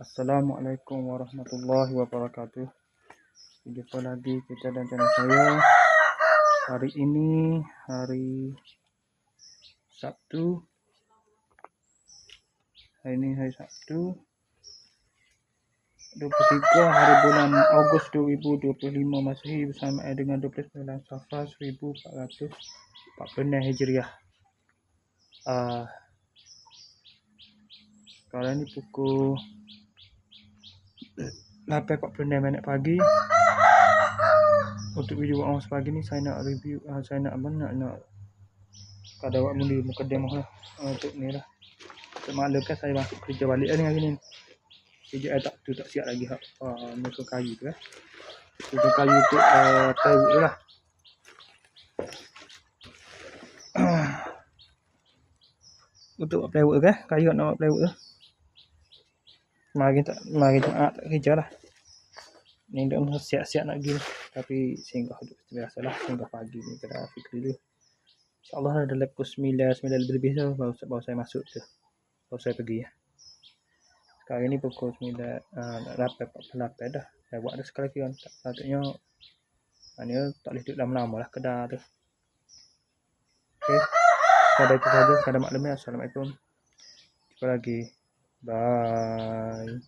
Assalamualaikum warahmatullahi wabarakatuh. Jumpa lagi kita dan channel saya. Hari ini hari Sabtu. Hari ini hari Sabtu. 23 hari bulan Ogos 2025 Masehi bersama dengan 29 Safar 1446 Hijriah. Uh, sekarang ni pukul 8.46 minit pagi. Untuk video awal pagi ni saya nak review uh, saya nak apa nak nak kada awak muka demo lah. Uh, untuk ni lah. Untuk saya masuk kerja balik lah dengan gini kerja eh, tak tu tak siap lagi ha uh, muka kayu tu eh. Muka kayu tu uh, plywood tu lah. Untuk plywood tu kan kayu nak buat plywood tu mari tak mari tak tak kerja lah. Ni dah siap-siap nak pergi tapi singgah hidup biasa lah singgah pagi ni kita fikir dulu. insyaAllah ada lepas 9 9 lebih-lebih tu baru, baru saya masuk tu. Baru saya pergi. Ya sekarang ni pukul 9 uh, 8 48 dah. Saya buat ada sekali lagi kan. Tak patutnya ni tak boleh duduk lama-lama lah kedar tu. Ok pada itu saja pada maklumnya Assalamualaikum. Jumpa lagi bye